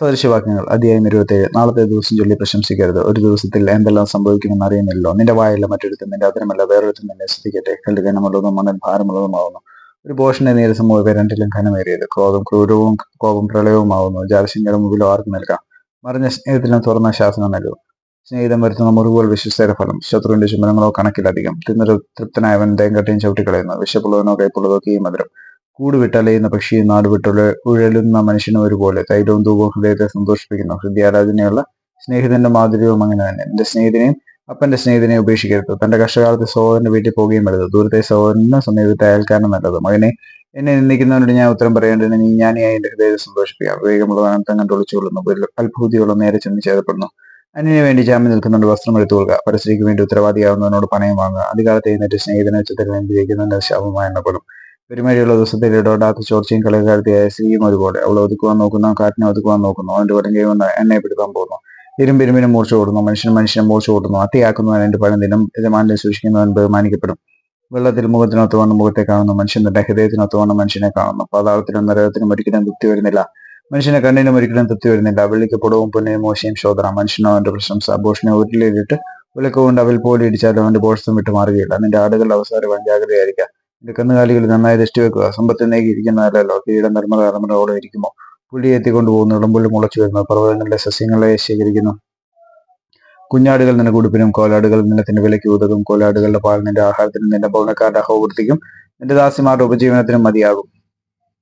സദൃശവാക്യങ്ങൾ അധ്യായം ഇരുപത്തേഴ്. നാളത്തെ ദിവസം ചൊല്ലി പ്രശംസിക്കരുത്. ഒരു ദിവസത്തിൽ എന്തെല്ലാം സംഭവിക്കുമെന്ന് അറിയുന്നില്ലല്ലോ. നിന്റെ വായല്ല മറ്റൊരുത്തും നിന്റെ അതിരമല്ല വേറൊരുത്തും നിന്നെ ശ്രദ്ധിക്കട്ടെ കണ്ട് ഘനമുള്ളതും മണൽ ഭാരമുള്ളതുമാവുന്നു. ഒരു ഭോഷന്റെ നീരസമോ ഇവ രണ്ടിലും ഘനമേറിയത്. ക്രോധം ക്രൂരവും കോപം പ്രളയവുമാവുന്നു. ജാലശങ്കരം മുമ്പിലോ ആർക്ക് നൽകാം മറിഞ്ഞ സ്നേഹത്തിലും തുറന്ന ശാസനം നൽകും. സ്നേഹിതം വരുത്തുന്ന മുറിവുകൾ വിശ്വസ്തര ഫലം. ശത്രുവിന്റെ ചുമലങ്ങളോ കണക്കിലധികം. തിന്നൊരു തൃപ്തനായവൻ തേങ്കട്ടയും ചവിട്ടിക്കളയുന്നു. വിശപ്പുള്ളവനോ കൈപ്പുള്ളതോ കീ മധുരം. കൂട് വിട്ടലയുന്ന പക്ഷിയും നാട് വിട്ടുള്ള ഉഴലുന്ന മനുഷ്യനും ഒരുപോലെ തൈലവും ധൂപവും ഹൃദയത്തെ സന്തോഷിപ്പിക്കുന്നു ഹൃദയാരാധനയുള്ള സ്നേഹിതന്റെ മാധുര്യവും അങ്ങനെ തന്നെ. എന്റെ സ്നേഹിതനെയും അപ്പന്റെ സ്നേഹിതനെ ഉപേക്ഷിക്കരുത്. തന്റെ കഷ്ടകാലത്ത് സഹോദരന്റെ വീട്ടിൽ പോകുകയും വരുത് ദൂരത്തെ സഹോദരന് സമീപത്തെ അയൽക്കാരനും നല്ലത്. മകനെ എന്നെ നിന്ദിക്കുന്നവനോട് ഞാൻ ഉത്തരം പറയേണ്ടതിന് നീ ഞാനിയായി എന്റെ ഹൃദയത്തെ സന്തോഷിപ്പിക്കാം വിവേകമുള്ള അനന്തം കണ്ട് ഒളിച്ചുകൊള്ളുന്നു അത്ഭുതിയുള്ള നേരെ ചെന്ന് ചേർപ്പെടുന്നു അന്യന് വേണ്ടി ജാമ്യം നിൽക്കുന്നുണ്ട്. വസ്ത്രം എടുത്തു കൊടുക്കുക. പരസ്ത്രീക്ക് വേണ്ടി ഉത്തരവാദിയാവുന്നവനോട് പണയം വാങ്ങുക. അധികാരത്തെ എഴുന്നേറ്റ് സ്നേഹിതനെ ഉച്ചത്തിൽ വിജയിക്കുന്നതിന്റെ ശാപമായ എണ്ണപ്പെടും പെരുമഴിയുള്ള ദിവസത്തിൽ ഇടപെടാത്ത ചോർച്ചയും കളികാരത്തിയായ സ്ത്രീയും ഒരുപോലെ. അവളെ ഒതുക്കുവാൻ നോക്കുന്നു കാറ്റിനെ ഒതുക്കുവാൻ നോക്കുന്നു. അവന്റെ വടങ്കയിൽ കൊണ്ട് എന്നെ പിടുത്താൻ പോകുന്നു. ഇരുമ്പിരുമ്പിനും മൂർച്ച ഓടുന്നു മനുഷ്യൻ മനുഷ്യനെ മൂർച്ച ഓടുന്നു അത്തിയാക്കുന്നവൻ എന്റെ പഴം യജമാനെ സൂക്ഷിക്കുന്നവൻ ബഹുമാനിക്കപ്പെടും. വെള്ളത്തിൽ മുഖത്തിനൊത്തുവണ്ണം മുഖത്തെ കാണുന്നു. മനുഷ്യൻ തന്റെ ഹൃദയത്തിനൊത്തുവണ്ണം മനുഷ്യനെ കാണുന്നു. പാതാളത്തിനും നരകത്തിനും ഒരിക്കലും തൃപ്തി വരുന്നില്ല. മനുഷ്യനെ കണ്ണിനും ഒരിക്കലും തൃപ്തി വരുന്നില്ല. വെള്ളിക്ക് പുടവും പൊന്നിനും മോശയും ശോധന. മനുഷ്യനോ അവന്റെ പ്രശംസ. ഭൂഷണെ ഉരുളിയിലിട്ട് വിളക്കുകൊണ്ട് അവൽ പോലെ ഇടിച്ചാലും അവന്റെ ബോഷസം വിട്ടു മാറുകയില്ല. നിന്റെ ആടുകളുടെ അവസാനം ജാഗ്രതയായിരിക്കുക നിന്റെ കന്നുകാലികൾ നന്നായി ദൃഷ്ടി വെക്കുക സമ്പത്ത് നേകിയിരിക്കുന്നതല്ലോ കീഴുടെ നിർമ്മല തലമുറയോടെ ഇരിക്കുമോ പുള്ളി എത്തിക്കൊണ്ടു പോകുന്നു. ഇളമ്പുള്ളി മുളച്ചു വരുന്നു. പർവതങ്ങളിലെ സസ്യങ്ങളെ ശേഖരിക്കുന്നു. കുഞ്ഞാടുകൾ നിന്റെ കുടുപ്പിനും കോലാടുകൾ നിലത്തിന്റെ വിലയ്ക്ക് ഉതകും കോലാടുകളുടെ പാൽ നിന്റെ ആഹാരത്തിനും നിന്റെ പൗനക്കാരുടെ അഹോവൃത്തിക്കും നിന്റെ ദാസിമാരുടെ ഉപജീവനത്തിനും മതിയാകും.